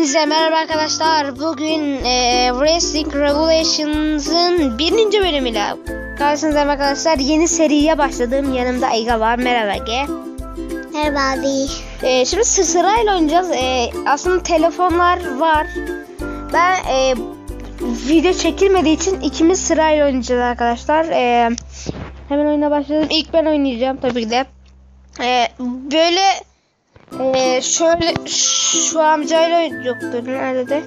Hepinize merhaba arkadaşlar. Bugün e, Wrestling Revolutions'ın birinci bölümüyle karşınızdayım arkadaşlar. Yeni seriye başladım. Yanımda Ega var. Merhaba Ege. Merhaba abi. E, şimdi sı- sırayla oynayacağız. E, aslında telefonlar var. Ben e, video çekilmediği için ikimiz sırayla oynayacağız arkadaşlar. E, hemen oyuna başladım. İlk ben oynayacağım tabii ki de. E, böyle ee, şöyle şu amcayla yoktur nerede?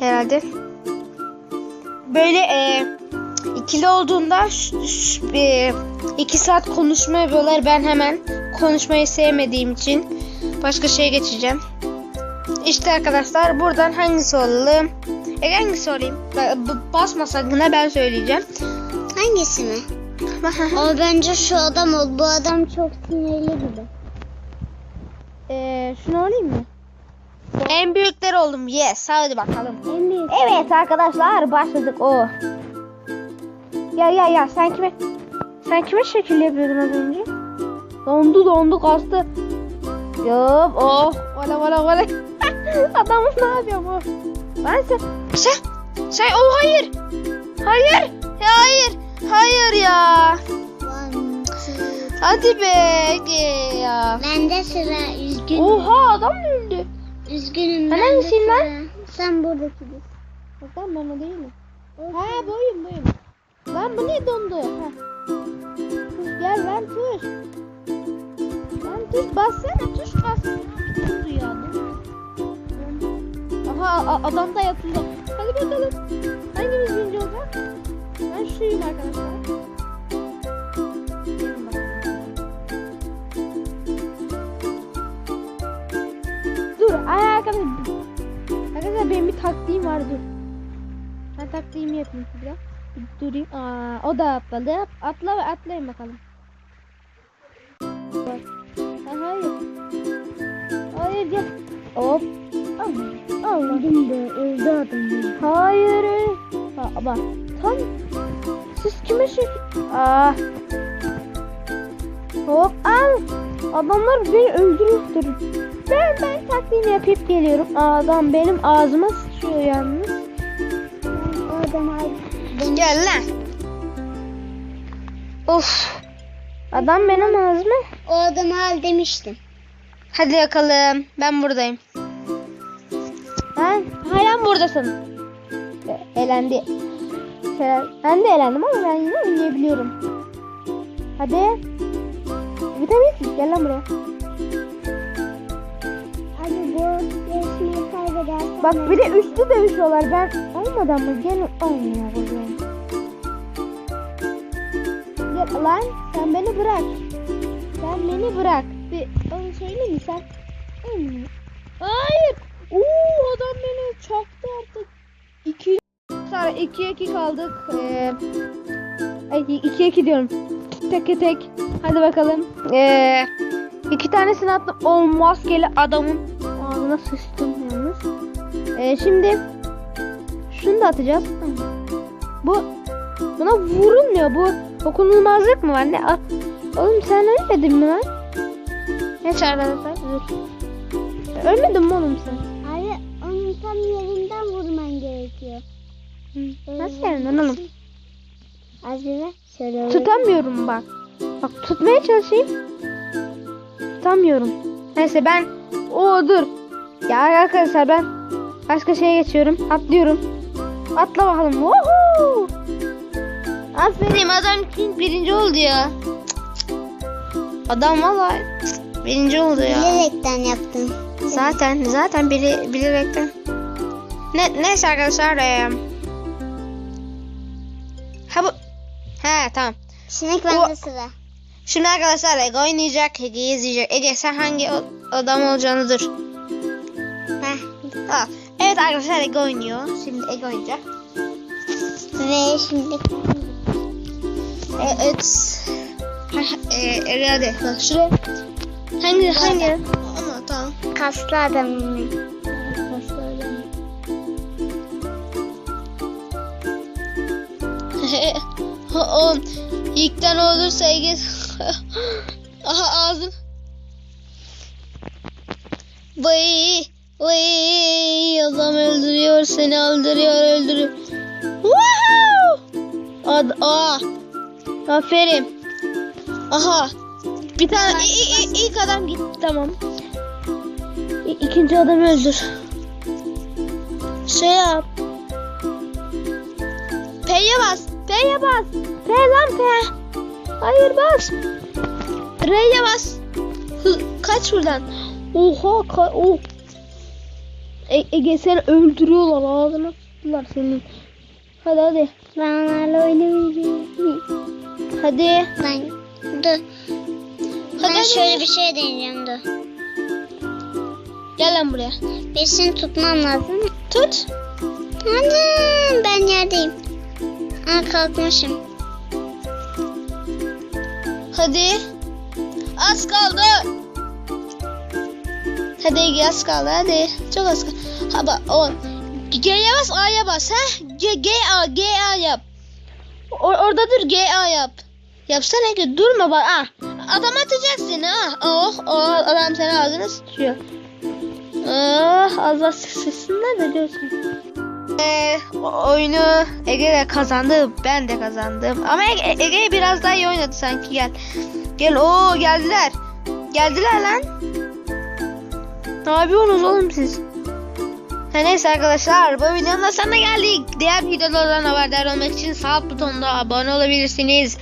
Herhalde. Böyle e, ikili olduğunda e, iki saat konuşma yapıyorlar. Ben hemen konuşmayı sevmediğim için başka şeye geçeceğim. İşte arkadaşlar buradan hangisi olalım? E? Ba- b- Basma ben söyleyeceğim. Hangisi mi? O bence şu adam ol. Bu adam çok sinirli gibi. E, şunu olayım mı? En büyükleri oldum. Yes. Hadi bakalım. En büyük. Evet arkadaşlar başladık o. Ya ya ya sen kime sen kime şekil yapıyordun az önce? Dondu dondu kastı. Yok oh valla valla valla. Adamın ne yapıyor bu? Ben sen sen sen oh hayır. Hayır. Hayır. Hayır ya. Hadi be ya. Bende sıra üzgünüm. Oha adam öldü. Üzgünüm. Sen bende hangisin lan? Sen buradakisin. Bakalım ben o değil mi? Ha boyum boyum. Lan bu niye dondu? Ha. Tuş gel lan tuş. Lan tuş bassana tuş bas. Dondu ya dondu. Aha adam da yatıldı. Hadi bakalım. Hangimiz birinci olacak? Ben şuyum arkadaşlar. Arkadaşlar benim bir taktiğim var dur. Ben taktiğimi yapayım şurada. Bir Durayım. Aa, o da atladı. Atla ve atlayın bakalım. Bak. Ha, hayır. Hayır gel. Hop. Allah. Allah. de öldü adam. Hayır. Ha, bak. Tam. Siz kime şey... Aa. Hop al. Adamlar beni öldürüyordur. Ben ben taktiğimi yapıp geliyorum. Adam benim ağzıma sıçıyor yalnız. Adam abi. Gel lan. Of. Adam benim ağzıma. O adamı al demiştim. Hadi yakalım. Ben buradayım. Ben hala buradasın. Elendi. Ben de elendim ama ben yine oynayabiliyorum. Hadi. Vitamin gel lan buraya. Abi bu yarışmayı kaybedersen. Bak bir de üstü dövüşüyorlar. Ben olmadan mı? Gel oynayalım. Gel lan sen beni bırak. Sen beni bırak. Bir onu söyleyeyim mi sen? Hayır. Oo adam beni çaktı artık. İki sonra 2 2 kaldık. Ee, ay 2 2 diyorum. Tek tek. Hadi bakalım. Ee, iki tanesini attım. O maskeli adamın ağzına sıçtım yalnız. Ee, şimdi şunu da atacağız. Bu buna vurulmuyor. Bu dokunulmazlık mı var? Ne? Oğlum sen ölmedin mi lan? Neyse arkadaşlar dur. Ölmedin mi oğlum sen? Abi onun tam yerinden vurman gerekiyor. Nasıl yerinden oğlum? Az bir ver. Şöyle Tutamıyorum bak. Bak tutmaya çalışayım. Tutamıyorum. Neyse ben o dur. Ya arkadaşlar ben başka şeye geçiyorum. Atlıyorum. Atla bakalım. Woohoo! Aferin adam kim birinci oldu ya. Adam vallahi birinci oldu ya. Bilerekten yaptım. Zaten zaten biri bilerekten. Ne neyse arkadaşlar. eee, ha bu. He tamam. Şimdi bende sıra. Şimdi arkadaşlar Ege oynayacak, Ege izleyecek. Ege sen hangi o- adam olacağını dur. Heh. Evet arkadaşlar Ege oynuyor. Şimdi Ege oynayacak. Ve şimdi E, evet. Ha, ha, e, Ege hadi. Bak şuraya. Hangi hangi? Ama tamam. kaslı adamım ben. Kaslı adamım. Oğlum ilkten olursa Ege Aha ağzım Vay Oy adam öldürüyor seni öldürüyor öldürüyor. Woohoo! Ad aa. Aferin. Aha. Bir tane i- i- i- ilk adam gitti tamam. İ- ikinci adamı öldür. Şey yap. P'ye bas. P'ye bas. P lan P. Hayır bas. R'ye bas. Hı, kaç buradan. Oha ka oh. E Ege seni öldürüyorlar ağzına tuttular senin. Hadi hadi. Ben onlarla oynamayacağım. Hadi. Ben dur. Ben hadi. şöyle bir şey deneyeceğim dur. Gel lan buraya. Birisini tutmam lazım. Tut. Anam ben yerdeyim. Aa kalkmışım. Hadi. Az kaldı. Hadi az kaldı hadi. Çok az kaldı. Ha bak o. G'ye bas A'ya bas ha. G, G A G A yap. Or- orada dur G A yap. Yapsana Ege durma bak ha. Adam atacaksın ha. Oh oh adam seni ağzına sıçıyor. Ah az az sıçsınlar da diyorsun. O- oyunu Ege de kazandı. Ben de kazandım. Ama Ege, Ege biraz daha iyi oynadı sanki gel. Gel o geldiler. Geldiler lan. Ne yapıyorsunuz oğlum siz? Ha neyse arkadaşlar bu videonun da sonuna geldik. Diğer videolardan haberdar olmak için sağ butonuna abone olabilirsiniz.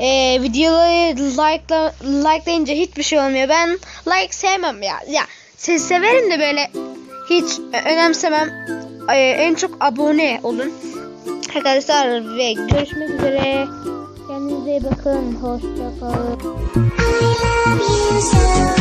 Ee, videoları like likelayınca hiçbir şey olmuyor. Ben like sevmem ya. Ya siz severim de böyle hiç önemsemem. Ee, en çok abone olun. Arkadaşlar ve görüşmek üzere. Kendinize iyi bakın. Hoşçakalın. I love you.